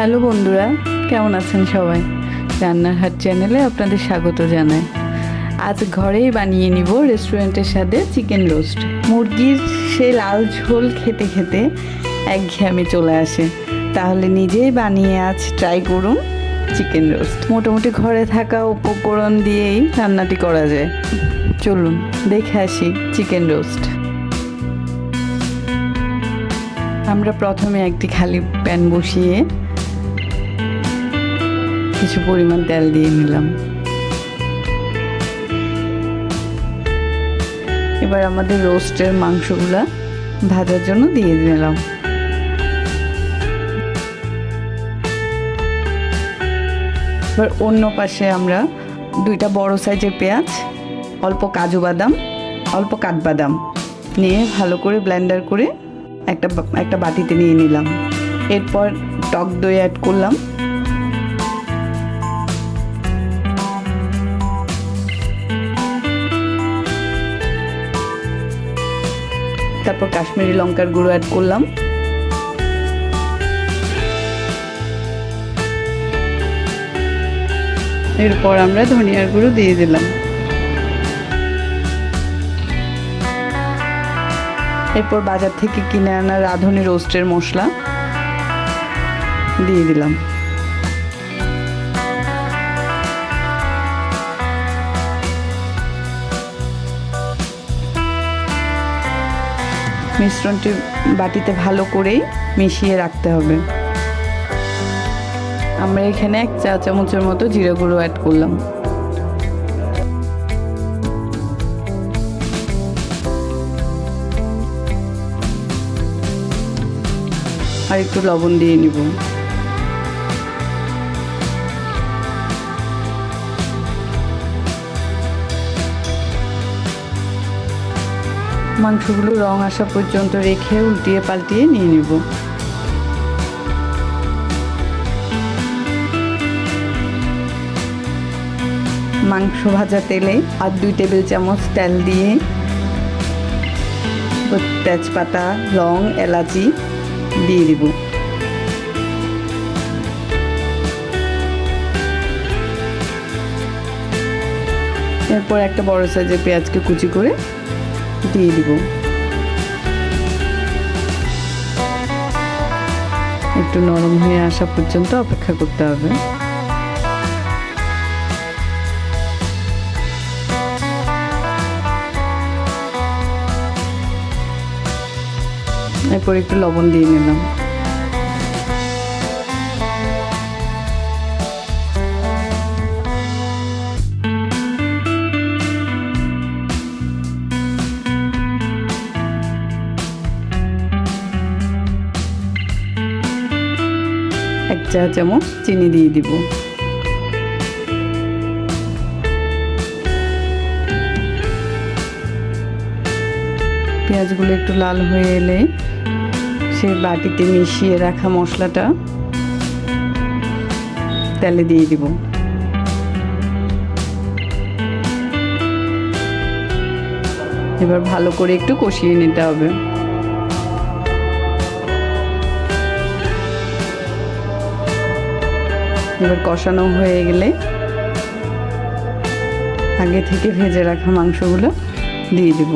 Hello বন্ধুরা, কেমন আছেন সবাই? রান্নার হাট চ্যানেলে আপনাদের স্বাগত জানাই। আজ ঘরেই বানিয়ে নিব রেস্টুরেন্টের সাথে চিকেন রোস্ট মুরগির সেই লাল ঝোল খেতে খেতে একঘেয়েমি চলে আসে। তাহলে নিজেই বানিয়ে আজ ট্রাই করুন চিকেন রোস্ট মোটামুটি ঘরে থাকা উপকরণ দিয়েই রান্নাটি করা যায়। চলুন, দেখে আসি চিকেন রোস্ট আমরা প্রথমে একটি খালি প্যান বসিয়ে কিছু পরিমাণ তেল দিয়ে নিলাম। এবার আমাদের রোস্টের মাংসগুলা ভাজার জন্য দিয়ে দিলাম এবার অন্য পাশে আমরা দুইটা বড় সাইজের পেঁয়াজ, অল্প কাজু বাদাম, অল্প কাঠবাদাম নিয়ে ভালো করে ব্লেন্ডার করে একটা একটা বাটিতে নিয়ে নিলাম। এরপর টক দই অ্যাড করলাম। তারপর কাশ্মীরি লঙ্কার গুঁড়ো অ্যাড করলাম। এরপর আমরা ধনিয়ার গুঁড়ো দিয়ে দিলাম। এরপর বাজার থেকে কিনে আনা রাঁধুনি রোস্টের মশলা দিয়ে দিলাম। মিশ্রণটি বাটিতে ভালো করেই মিশিয়ে রাখতে হবে। আমরা এখানে এক চা চামচের মতো জিরে গুঁড়ো অ্যাড করলাম। আর একটু লবণ দিয়ে নিব। মাংসগুলো রং আসা পর্যন্ত রেখে উল্টিয়ে পাল্টিয়ে নিয়ে নিব। মাংস ভাজা তেলে আর দুই টেবিল চামচ তেল দিয়ে তেজপাতা লং এলাচি দিয়ে দিব। এরপর একটা বড় সাইজের পেঁয়াজকে কুচি করে দিয়ে দিব। একটু নরম হয়ে আসা পর্যন্ত অপেক্ষা করতে হবে। এরপর একটু লবণ দিয়ে নিলাম। চা চামচ চিনি দিয়ে দিব। পেঁয়াজগুলো একটু লাল হয়ে এলে সেই বাটিতে মিশিয়ে রাখা মশলাটা তেলে দিয়ে দিব। এবার ভালো করে একটু কষিয়ে নিতে হবে। এবার কষানো হয়ে গেলে আগে থেকে ভেজে রাখা মাংসগুলো দিয়ে দিব।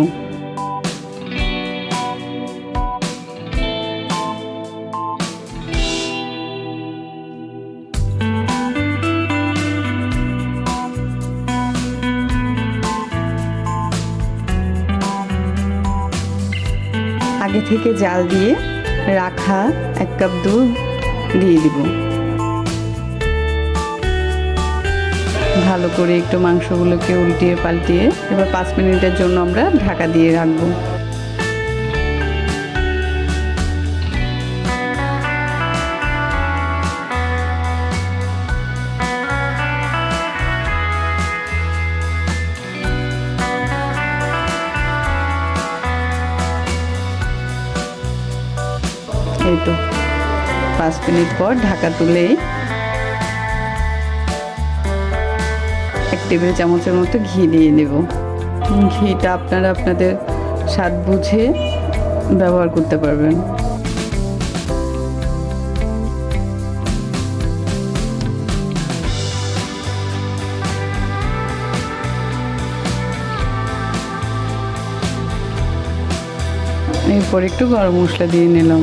আগে থেকে জাল দিয়ে রাখা এক কাপ দুধ দিয়ে দিব। ভালো করে একটু মাংসগুলোকে উল্টিয়ে পাল্টিয়ে এবার পাঁচ মিনিটের জন্য আমরা ঢাকা দিয়ে রাখব। এই তো, পাঁচ মিনিট পর ঢাকা তুলে এক টেবিল চামচের মতো ঘি দিয়ে দেব ঘিটা আপনারা আপনাদের স্বাদ বুঝে ব্যবহার করতে পারবেন। এরপর একটু গরম মশলা দিয়ে নিলাম।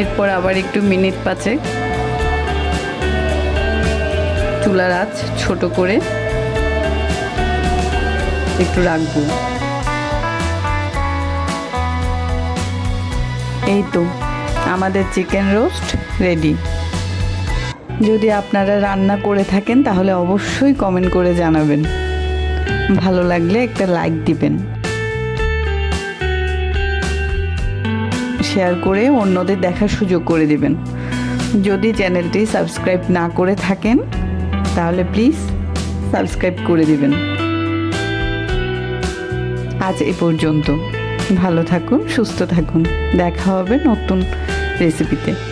এরপর আবার একটু মিনিট পাঁচে চুলার আঁচ ছোট করে একটু রাখব। এই তো, আমাদের চিকেন রোস্ট রেডি। যদি আপনারা রান্না করে থাকেন, তাহলে অবশ্যই কমেন্ট করে জানাবেন। ভালো লাগলে একটা লাইক দিবেন। শেয়ার করে অন্যদের দেখার সুযোগ করে দেবেন। যদি চ্যানেলটি সাবস্ক্রাইব না করে থাকেন, তাহলে প্লিজ সাবস্ক্রাইব করে দেবেন। আজ এ পর্যন্ত। ভালো থাকুন, সুস্থ থাকুন। দেখা হবে নতুন রেসিপিতে